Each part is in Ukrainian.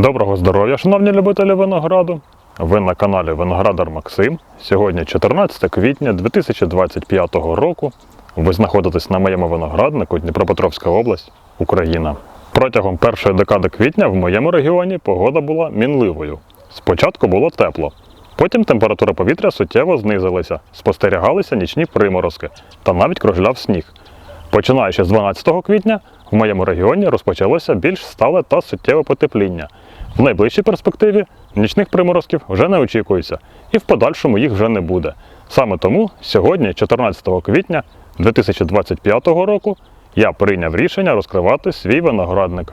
Доброго здоров'я, шановні любителі винограду! Ви на каналі Виноградар Максим. Сьогодні 14 квітня 2025 року. Ви знаходитесь на моєму винограднику Дніпропетровська область, Україна. Протягом першої декади квітня в моєму регіоні погода була мінливою. Спочатку було тепло, потім температура повітря суттєво знизилася, спостерігалися нічні приморозки та навіть кружляв сніг. Починаючи з 12 квітня, в моєму регіоні розпочалося більш стале та суттєве потепління. В найближчій перспективі нічних приморозків вже не очікується, і в подальшому їх вже не буде. Саме тому сьогодні, 14 квітня 2025 року, я прийняв рішення розкривати свій виноградник.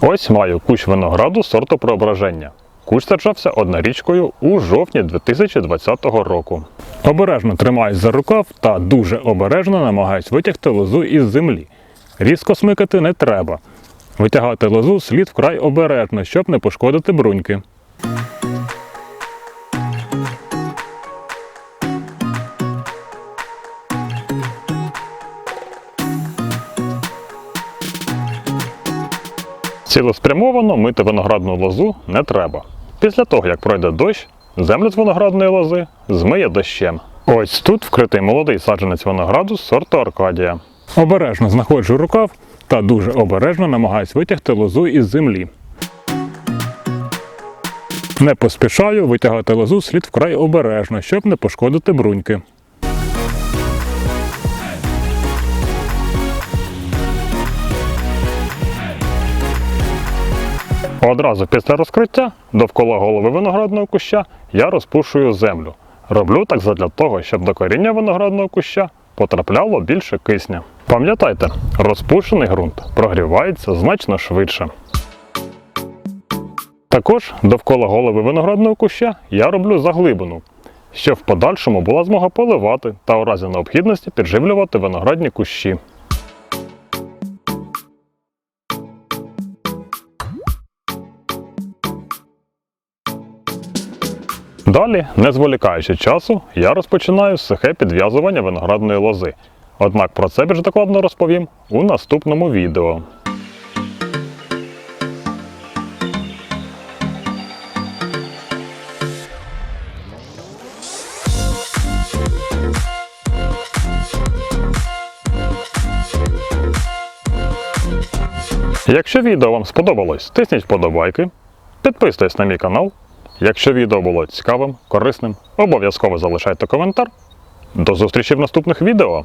Ось маю кущ винограду сорту преображення. Кущ саджався однорічкою у жовтні 2020 року. Обережно тримаюсь за рукав та дуже обережно намагаюсь витягти лозу із землі. Різко смикати не треба. Витягати лозу слід вкрай обережно, щоб не пошкодити бруньки. Цілеспрямовано мити виноградну лозу не треба. Після того, як пройде дощ, землю з виноградної лози змиє дощем. Ось тут вкритий молодий саджанець винограду з сорту Аркадія. Обережно знаходжу рукав та дуже обережно намагаюсь витягти лозу із землі. Не поспішаю витягати лозу слід вкрай обережно, щоб не пошкодити бруньки. Одразу після розкриття довкола голови виноградного куща я розпушую землю. Роблю так задля того, щоб до коріння виноградного куща потрапляло більше кисня. Пам'ятайте, розпушений ґрунт прогрівається значно швидше. Також довкола голови виноградного куща я роблю заглибину, щоб в подальшому була змога поливати та у разі необхідності підживлювати виноградні кущі. Далі, не зволікаючи часу, я розпочинаю сухе підв'язування виноградної лози. Однак про це більш докладно розповім у наступному відео. Якщо відео вам сподобалось, тисніть вподобайки, підписуйтесь на мій канал. Якщо відео було цікавим, корисним, обов'язково залишайте коментар. До зустрічі в наступних відео!